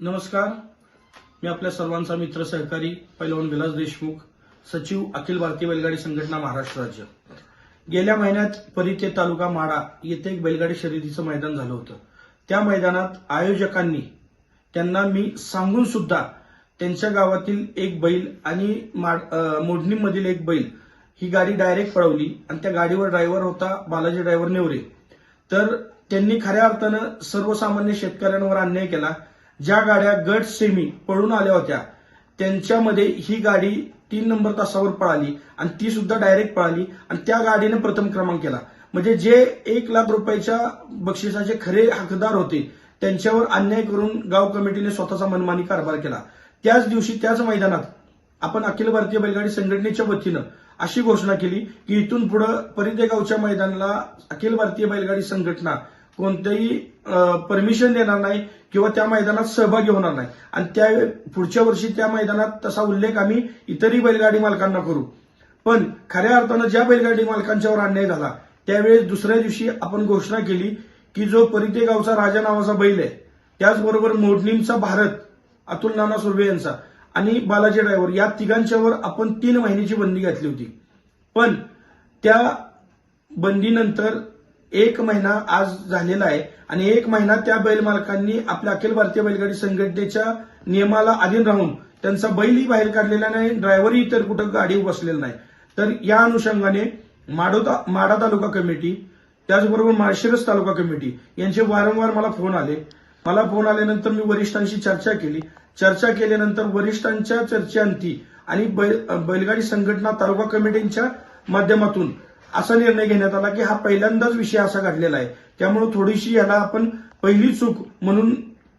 नमस्कार. मी आपल्या सर्वांचा मित्र सहकारी पैलवान विलास देशमुख सचिव अखिल भारतीय बैलगाडी संघटना महाराष्ट्र राज्य. गेल्या महिन्यात परिते तालुका माडा येथे एक बैलगाडी शर्यतीचं मैदान झालं होतं. त्या मैदानात आयोजकांनी त्यांना मी सांगून सुद्धा त्यांच्या गावातील एक बैल आणि माड- मोडणीमधील एक बैल ही गाडी डायरेक्ट पळवली आणि त्या गाडीवर ड्रायव्हर होता बालाजी ड्रायव्हर नेवरे. तर त्यांनी खऱ्या अर्थानं सर्वसामान्य शेतकऱ्यांवर अन्याय केला. ज्या गाड्या गट सेमी पळून आल्या होत्या त्यांच्यामध्ये ही गाडी तीन नंबर तासावर पळाली आणि ती सुद्धा डायरेक्ट पळाली आणि त्या गाडीने प्रथम क्रमांक केला. म्हणजे जे एक लाख रुपयाच्या बक्षिसाचे खरे हकदार होते त्यांच्यावर अन्याय करून गाव कमिटीने स्वतःचा मनमानी कारभार केला. त्याच दिवशी त्याच मैदानात आपण अखिल भारतीय बैलगाडी संघटनेच्या वतीनं अशी घोषणा केली की इथून पुढे परिदेगावच्या मैदानाला अखिल भारतीय बैलगाडी संघटना कोणतंही परमिशन देणार नाही किंवा त्या मैदानात सहभागी होणार नाही. आणि त्या पुढच्या वर्षी त्या मैदानात तसा उल्लेख आम्ही इतरही बैलगाडी मालकांना करू. पण खऱ्या अर्थानं ज्या बैलगाडी मालकांच्यावर अन्याय झाला त्यावेळेस दुसऱ्या दिवशी आपण घोषणा केली की जो परिते गावचा राजा नावाचा बैल आहे त्याचबरोबर मोडणीमचा भारत अतुल नाना सुर्वे यांचा आणि बालाजी ड्रायव्हर या तिघांच्यावर आपण तीन महिन्याची बंदी घातली होती. पण त्या बंदीनंतर एक महिना आज झालेला आहे आणि एक महिना त्या बैल मालकांनी आपल्या अखिल भारतीय बैलगाडी संघटनेच्या नियमाला अधीन राहून त्यांचा बैलही बाहेर काढलेला नाही ड्रायव्हरही इतर कुठं गाडी बसलेला नाही. तर या अनुषंगाने माडोता माडा तालुका कमिटी त्याचबरोबर माळशिरस तालुका कमिटी यांचे वारंवार मला फोन आले. मला फोन आल्यानंतर मी वरिष्ठांशी चर्चा केली. चर्चा केल्यानंतर वरिष्ठांच्या चर्चेअंती आणि बैल- बैलगाडी संघटना तालुका कमिटींच्या माध्यमातून असा निर्णय घेण्यात आला की हा पहिल्यांदाच विषय असा घडलेला आहे. त्यामुळे थोडीशी याला आपण पहिली चूक म्हणून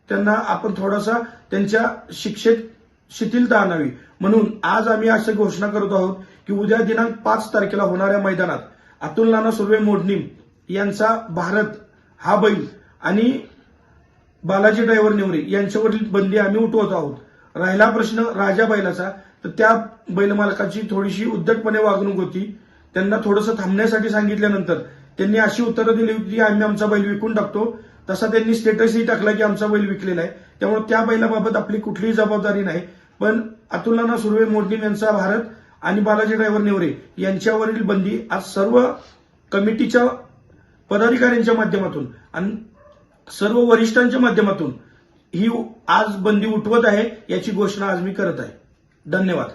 त्यांना आपण थोडासा त्यांच्या शिक्षेत शिथिलता आणावी म्हणून आज आम्ही अशी घोषणा करत आहोत की उद्या दिनांक पाच तारखेला होणाऱ्या मैदानात अतुल नाना सुर्वे मोडणीम यांचा भारत हा बैल आणि बालाजी ड्रायव्हर नेवरे यांच्यावरील बंदी आम्ही उठवत आहोत. राहिला प्रश्न राजा बैलाचा. तर त्या बैलमालकाची थोडीशी उद्धटपणे वागणूक होती. त्यांना थोडंसं थांबण्यासाठी सांगितल्यानंतर त्यांनी अशी उत्तरं दिली होती की आम्ही आमचा बैल विकून टाकतो. तसा त्यांनी स्टेटसही टाकला की आमचा बैल विकलेला आहे. त्यामुळे त्या बैलाबाबत आपली कुठलीही जबाबदारी नाही. पण अतुलना सुर्वे मोडणीम यांचा भारत आणि बालाजी ड्रायव्हर नेवरे यांच्यावरील बंदी आज सर्व कमिटीच्या पदाधिकाऱ्यांच्या माध्यमातून आणि सर्व वरिष्ठांच्या माध्यमातून ही आज बंदी उठवत आहे याची घोषणा आज मी करत आहे. धन्यवाद.